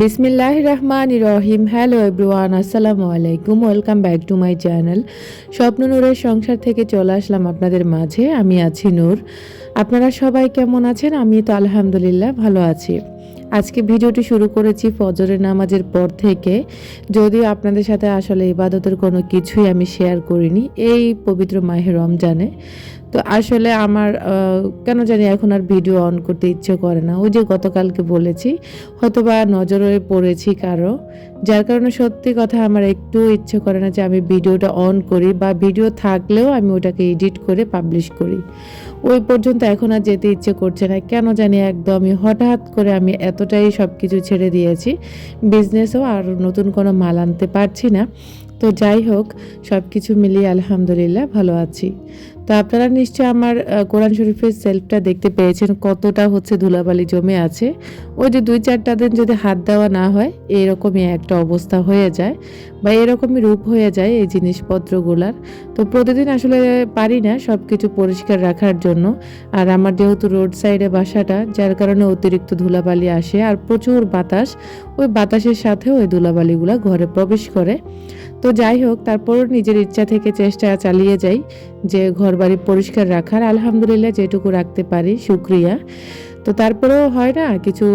বিসমিল্লাহ রহমান রহিম hello everyone আসসালামু আলাইকুম। Welcome back to my channel স্বপ্ন নূরের সংসার থেকে চলে আসলাম আপনাদের মাঝে। আমি আছি নূর। আপনারা সবাই কেমন আছেন? আমি তো আলহামদুলিল্লাহ ভালো আছি। আজকে ভিডিওটি শুরু করেছি ফজরের নামাজের পর থেকে। যদিও আপনাদের সাথে আসলে ইবাদতের কোনো কিছুই আমি শেয়ার করিনি এই পবিত্র মাহে রমজানে। তো আসলে আমার কেন জানি এখন আর ভিডিও অন করতে ইচ্ছে করে না। ওই যে গতকালকে বলেছি, হয়তোবা নজরে পড়েছি কারও, যার কারণে সত্যি কথা আমার একটু ইচ্ছে করে না যে আমি ভিডিওটা অন করি বা ভিডিও থাকলেও আমি ওটাকে এডিট করে পাবলিশ করি। ওই পর্যন্ত এখন আর যেতে ইচ্ছে করছে না। কেন জানি একদমই হঠাৎ করে আমি এতটাই সব কিছু ছেড়ে দিয়েছি। বিজনেসও আর নতুন কোনো মাল আনতে পারছি না। তো যাই হোক সব কিছু মিলিয়ে আলহামদুলিল্লাহ ভালো আছি। তো আপনারা নিশ্চয় আমার কোরআন শরীফের সেলফটা দেখতে পেয়েছেন কতটা হচ্ছে ধুলাবালি জমে আছে। ওই যে দুই চারটা দিন যদি হাত দেওয়া না হয়, এরকমই একটা অবস্থা হয়ে যায় বা এরকমই রূপ হয়ে যায় এই জিনিসপত্রগুলার। তো প্রতিদিন আসলে পারি না সব কিছু পরিষ্কার রাখার জন্য। আর আমার যেহেতু রোড সাইডে বাসাটা, যার কারণে অতিরিক্ত ধুলাবালি আসে আর প্রচুর বাতাস, ওই বাতাসের সাথে ওই ধুলাবালিগুলো ঘরে প্রবেশ করে। তো যাই হোক, তারপর নিজের ইচ্ছা থেকে চেষ্টা চালিয়ে যাই যে ঘর বাড়ি পরিষ্কার রাখার। আলহামদুলিল্লাহ যেটুকু রাখতে পারি, শুক্রিয়া। তো তারপরেও হয় না, কিছু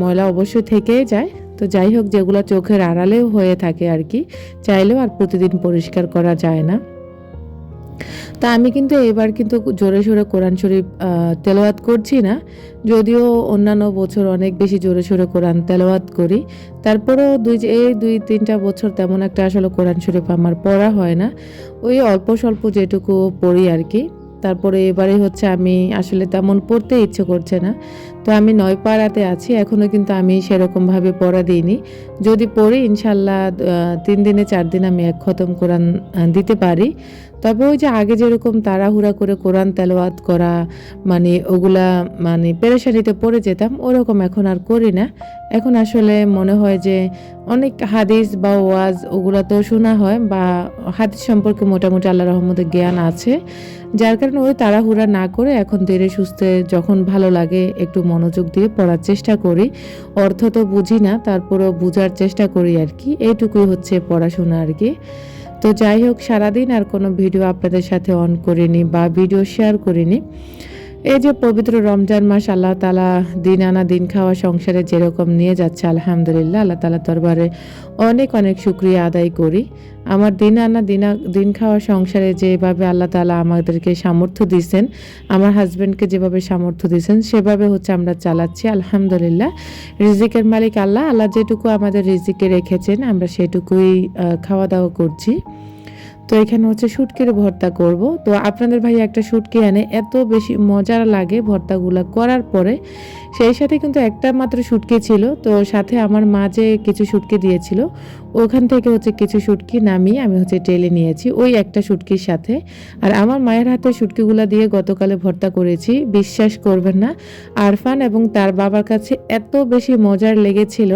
ময়লা অবশ্যই থেকেই যায়। তো যাই হোক, যেগুলো চোখের আড়ালেও হয়ে থাকে আর কি, চাইলেও আর প্রতিদিন পরিষ্কার করা যায় না। তা আমি কিন্তু এবার কিন্তু জোরে সোরে কোরআন শরীফ তেলাওয়াত করছি না। যদিও অন্যান্য বছর অনেক বেশি জোরে সোরে কোরআন তেলাওয়াত করি। তারপরেও দুই, এই দুই, তিনটা বছর তেমন একটা আসলে কোরআন শরীফ আমার পড়া হয় না। ওই অল্প স্বল্প যেটুকু পড়ি আর কি। তারপরে এবারে হচ্ছে আমি আসলে তেমন পড়তে ইচ্ছে করছে না। তো আমি নয় পাড়াতে আছি এখনও কিন্তু আমি সেরকমভাবে পড়া দিইনি। যদি পড়ি, ইনশাল্লাহ তিন দিনে চার দিন আমি এক খতম কোরআন দিতে পারি। তবে ওই যে আগে যেরকম তাড়াহুড়া করে কোরআন তেলাওয়াত করা মানে ওগুলা মানে পেরেশানিতে পড়ে যেতাম, ওরকম এখন আর করি না। এখন আসলে মনে হয় যে অনেক হাদিস বা ওয়াজ ওগুলা তো শোনা হয় বা হাদিস সম্পর্কে মোটামুটি আল্লাহ রহমতের জ্ঞান আছে। যার কারণে ওই তাড়াহুড়া না করে এখন ধীরে সুস্থে যখন ভালো লাগে একটু মনোযোগ দিয়ে পড়ার চেষ্টা করি। অর্থ তো বুঝি না, তারপরেও বোঝার চেষ্টা করি আর কি। এইটুকুই হচ্ছে পড়াশোনা আর কি। তো যাই হোক, সারাদিন আর কোনো ভিডিও আপনাদের সাথে অন করিনি বা ভিডিও শেয়ার করিনি। এই যে পবিত্র রমজান মাস, আল্লাহ তালা দিন আনা দিন খাওয়া সংসারে যেরকম নিয়ে যাচ্ছে, আলহামদুলিল্লাহ, আল্লাহ তালা দরবারে অনেক অনেক শুক্রিয়া আদায় করি। আমার দিন আনা দিন দিন খাওয়া সংসারে যেভাবে আল্লাহ তালা আমাদেরকে সামর্থ্য দিয়েছেন, আমার হাজব্যান্ডকে যেভাবে সামর্থ্য দিয়েছেন, সেভাবে হচ্ছে আমরা চালাচ্ছি, আলহামদুলিল্লাহ। রিজিকের মালিক আল্লাহ আল্লাহ যেটুকু আমাদের রিজিকে রেখেছেন, আমরা সেটুকুই খাওয়া দাওয়া করছি। তো এখানে হচ্ছে শুটকির ভর্তা করব। তো আপনাদের ভাই একটা শুটকি আনে এত বেশি মজার লাগে ভর্তাগুলো করার পরে। সেই সাথে কিন্তু একটা মাত্র শুটকি ছিল। তো সাথে আমার মা যে কিছু শুটকি দিয়েছিল, ওখান থেকে হচ্ছে কিছু শুটকি নামিয়ে আমি হচ্ছে টেলে নিয়েছি ওই একটা শুটকির সাথে। আর আমার মায়ের হাতে শুটকিগুলো দিয়ে গতকালে ভর্তা করেছি, বিশ্বাস করবেন না। আরফান এবং তার বাবার কাছে এত বেশি মজার লেগেছিল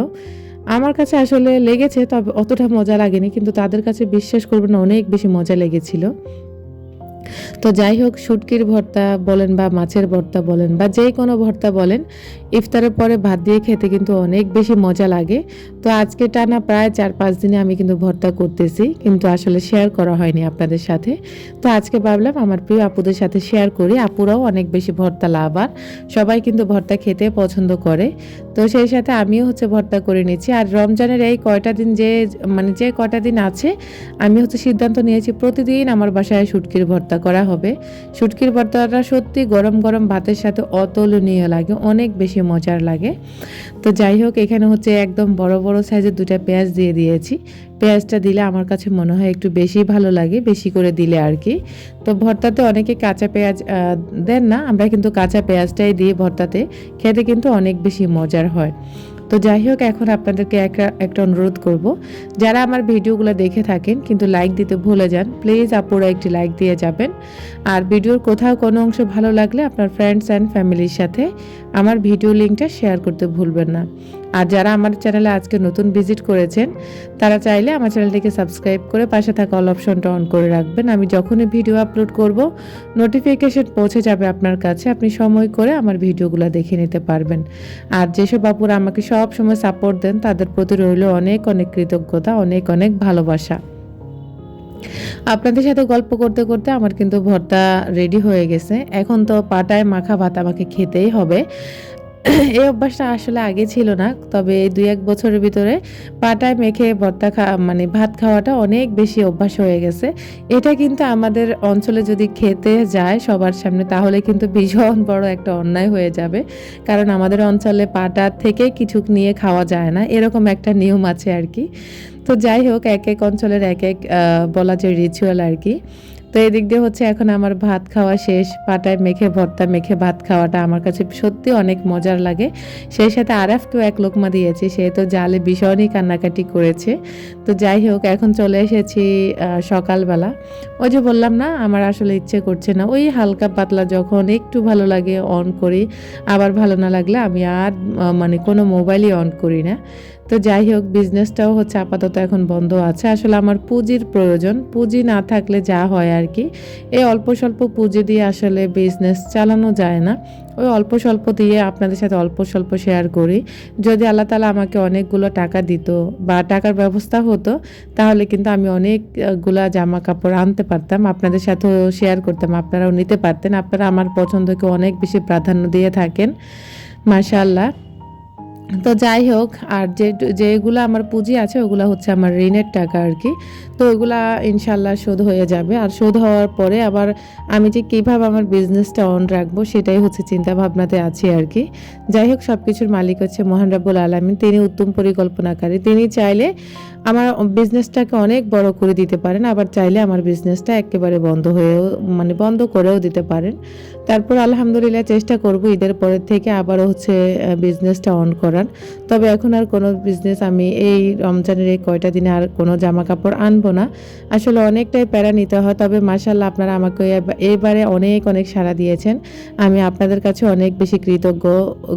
আমার কাছে আসলে লেগেছে, তবে অতটা মজা লাগেনি, কিন্তু তাদের কাছে বিশ্বাস করবেন না, অনেক বেশি মজা লেগেছিল। তো যাই হোক, শুটকির ভর্তা বলেন বা মাছের ভর্তা বলেন বা যেই কোনো ভর্তা বলেন, ইফতারের পরে ভাত দিয়ে খেতে কিন্তু অনেক বেশি মজা লাগে। তো আজকে টানা প্রায় চার পাঁচ দিনে আমি কিন্তু ভর্তা করতেছি, কিন্তু আসলে শেয়ার করা হয়নি আপনাদের সাথে। তো আজকে ভাবলাম আমার প্রিয় আপুদের সাথে শেয়ার করি, আপুরাও অনেক বেশি ভর্তা লাভার, সবাই কিন্তু ভর্তা খেতে পছন্দ করে। তো সেই সাথে আমিও হচ্ছে ভর্তা করে নিচ্ছি আর রমজানের এই কয়টা দিন যে মানে যে কয়টা দিন আছে, আমি হচ্ছে সিদ্ধান্ত নিয়েছি প্রতিদিন আমার বাসায় শুটকির ভর্তা করা হবে। শুটকির ভর্তাটা সত্যি গরম গরম ভাতের সাথে অতুলনীয় লাগে, অনেক বেশি মজার লাগে। তো যাই হোক, এখানে হচ্ছে একদম বড় বড় সাইজের দুটা পেঁয়াজ দিয়ে দিয়েছি। পেঁয়াজটা দিলে আমার কাছে মনে হয় একটু বেশি ভালো লাগে, বেশি করে দিলে আর কি। তো ভর্তাতে অনেকে কাঁচা পেঁয়াজ দেন না, আমরা কিন্তু কাঁচা পেঁয়াজটাই দিই ভর্তাতে, খেতে কিন্তু অনেক বেশি মজার হয়। তো যাই হোক, এখন আপনাদেরকে একটা একটা অনুরোধ করব, যারা আমার ভিডিওগুলো দেখে থাকেন কিন্তু লাইক দিতে ভুলে যান, প্লিজ আপুরা একটি লাইক দিয়ে যাবেন। আর ভিডিওর কোথাও কোনো অংশ ভালো লাগলে আপনার ফ্রেন্ডস অ্যান্ড ফ্যামিলির সাথে আমার ভিডিও লিঙ্কটা শেয়ার করতে ভুলবেন না। আর যারা আমার চ্যানেলে আজকে নতুন ভিজিট করেছেন, তারা চাইলে আমার চ্যানেলটিকে সাবস্ক্রাইব করে পাশে থাকা অল অপশনটা অন করে রাখবেন। আমি যখনই ভিডিও আপলোড করব নোটিফিকেশন পৌঁছে যাবে আপনার কাছে। আপনি সময় করে আমার ভিডিওগুলো দেখে নিতে পারবেন। আর যেসব বাপুরা আমাকে সব সময় সাপোর্ট দেন, তাদের প্রতি রইল অনেক অনেক কৃতজ্ঞতা, অনেক অনেক ভালোবাসা। আপনাদের সাথে গল্প করতে করতে আমার কিন্তু ভর্তা রেডি হয়ে গেছে। এখন তো পাটায় মাখা ভাত আমাকে খেতেই হবে। এই অভ্যাসটা আসলে আগে ছিল না, তবে এই দুই এক বছরের ভিতরে পাটায় মেখে ভর্তা খা মানে ভাত খাওয়াটা অনেক বেশি অভ্যাস হয়ে গেছে। এটা কিন্তু আমাদের অঞ্চলে যদি খেতে যায় সবার সামনে, তাহলে কিন্তু ভীষণ বড় একটা অন্যায় হয়ে যাবে। কারণ আমাদের অঞ্চলে পাটার থেকে কিছু নিয়ে খাওয়া যায় না, এরকম একটা নিয়ম আছে আর কি। তো যাই হোক, এক এক অঞ্চলের এক এক বলা যায় রিচুয়াল আর কি। তো এদিক দিয়ে হচ্ছে এখন আমার ভাত খাওয়া শেষ, পাটায় মেখে ভর্তা মেখে ভাত খাওয়াটা আমার কাছে সত্যি অনেক মজার লাগে। সেই সাথে আরাফকেও এক লোকমা দিয়েছি, সে তো জালে ভীষণই কান্নাকাটি করেছে। তো যাই হোক, এখন চলে এসেছি সকালবেলা। ওই যে বললাম না, আমার আসলে ইচ্ছে করছে না। ওই হালকা পাতলা যখন একটু ভালো লাগে অন করি, আবার ভালো না লাগলে আমি আর মানে কোনো মোবাইলই অন করি না। তো যাই হোক বিজনেসটাও হচ্ছে আপাতত এখন বন্ধ আছে। আসলে আমার পুঁজির প্রয়োজন। পুঁজি না থাকলে যা হয় আর কি। এই অল্প স্বল্প পুঁজি দিয়ে আসলে বিজনেস চালানো যায় না। ওই অল্প স্বল্প দিয়ে আপনাদের সাথে অল্প স্বল্প শেয়ার করি। যদি আল্লাহ তালা আমাকে অনেকগুলো টাকা দিত বা টাকার ব্যবস্থা হতো, তাহলে কিন্তু আমি অনেকগুলা জামা কাপড় আনতে পারতাম। আপনাদের সাথেও শেয়ার করতাম। আপনারাও নিতে পারতেন। আপনারা আমার পছন্দকে অনেক বেশি প্রাধান্য দিয়ে থাকেন। মাশাল্লাহ তো যাই হোক, আর যে, যেগুলো আমার পুঁজি আছে, ওগুলো হচ্ছে আমার ঋণের টাকা আর কি। তো ওইগুলা ইনশাল্লাহ শোধ হয়ে যাবে। আর শোধ হওয়ার পরে আবার আমি যে কীভাবে আমার বিজনেসটা অন রাখব, সেটাই হচ্ছে চিন্তা ভাবনাতে আছি আর কি। যাই হোক সব কিছুর মালিক হচ্ছে মোহান রাবুল আলমিন। তিনি উত্তম পরিকল্পনাকারী। তিনি চাইলে আমার বিজনেসটাকে অনেক বড় করে দিতে পারেন, আবার চাইলে আমার বিজনেসটা একেবারে বন্ধ হয়েও মানে বন্ধ করেও দিতে পারেন। তারপর আলহামদুলিল্লাহ চেষ্টা করব ঈদের পরের থেকে আবারও হচ্ছে বিজনেসটা অন করার। তবে এখন আর কোনো বিজনেস আমি এই রমজানের এই কয়টা দিনে আর কোনো জামা কাপড় আনব না। আসলে অনেকটাই প্যারা নিতে হয়, তবে মাসাল্লাহ আপনারা আমাকে এবারে অনেক অনেক সাড়া দিয়েছেন। আমি আপনাদের কাছে অনেক বেশি কৃতজ্ঞ,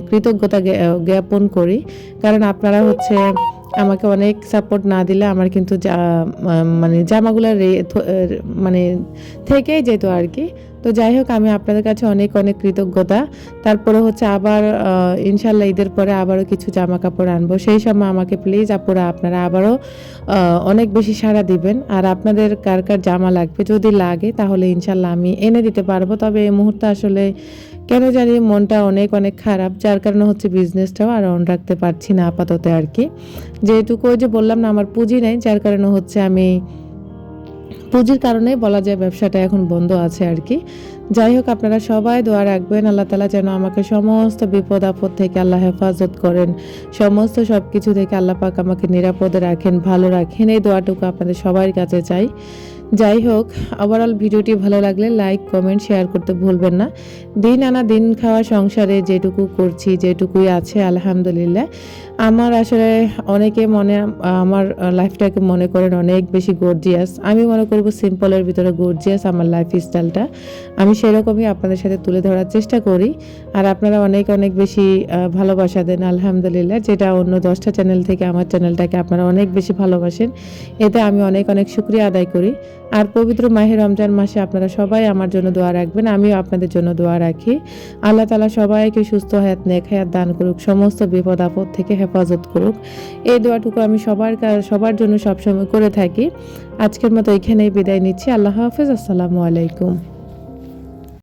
কৃতজ্ঞতা জ্ঞাপন করি। কারণ আপনারা হচ্ছে আমাকে অনেক সাপোর্ট না দিলে আমার কিন্তু মানে জামাগুলো মানে থেকেই যেত আর কি। তো যাই হোক, আমি আপনাদের কাছে অনেক অনেক কৃতজ্ঞতা। তারপরে হচ্ছে আবার ইনশাল্লাহ ঈদের পরে আবারও কিছু জামা কাপড় আনব। সেই সময় আমাকে প্লিজ আপুরা, আপনারা আবারও অনেক বেশি সাড়া দিবেন। আর আপনাদের কার কার জামা লাগবে যদি লাগে, তাহলে ইনশাল্লাহ আমি এনে দিতে পারব। তবে এই মুহূর্তে আসলে কেন জানি মনটা অনেক অনেক খারাপ। যার কারণে হচ্ছে বিজনেসটাও আর অন রাখতে পারছি না আপাতত আর কি। যেহেতুকু ওই যে বললাম না, আমার পুঁজি নেই, যার কারণে হচ্ছে আমি পুঁজির কারণে বলা যায় ব্যবসাটা এখন বন্ধ আছে আর কি। যাই হোক, আপনারা সবাই দোয়া রাখবেন, আল্লাহ তালা যেন আমাকে সমস্ত বিপদ আপদ থেকে আল্লাহ হেফাজত করেন। সমস্ত সব কিছু থেকে আল্লাহ পাক আমাকে নিরাপদে রাখেন, ভালো রাখেন। এই দোয়াটুকু আপনাদের সবার কাছে চাই। যাই হোক ওভারঅল ভিডিওটি ভালো লাগলে লাইক কমেন্ট শেয়ার করতে ভুলবেন না। দিন আনা দিন খাওয়া সংসারে যেটুকু করছি, যেটুকুই আছে, আলহামদুলিল্লাহ। আমার আসলে অনেকে মনে, আমার লাইফটাকে মনে করেন অনেক বেশি গর্জিয়াস আমি মনে করব সিম্পলের ভিতরে গর্জিয়াস আমার লাইফ স্টাইলটা আমি সেরকমই আপনাদের সাথে তুলে ধরার চেষ্টা করি। আর আপনারা অনেক অনেক বেশি ভালোবাসা দেন, আলহামদুলিল্লাহ। যেটা অন্য দশটা চ্যানেল থেকে আমার চ্যানেলটাকে আপনারা অনেক বেশি ভালোবাসেন। এতে আমি অনেক অনেক শুক্রিয়া আদায় করি। আর পবিত্র মাহে রমজান মাসে আপনারা সবাই আমার জন্য দোয়া রাখবেন, আমিও আপনাদের জন্য দোয়া রাখি। আল্লাহ তালা সবাইকে সুস্থ হায়াত, নেক হায়াত দান করুক, সমস্ত বিপদ আপদ থেকে হেফাজত করুক। এই দোয়াটুকু আমি সবার সবার জন্য সবসময় করে থাকি। আজকের মতো এখানেই বিদায় নিচ্ছি। আল্লাহ হাফিজ। আসসালামু আলাইকুম।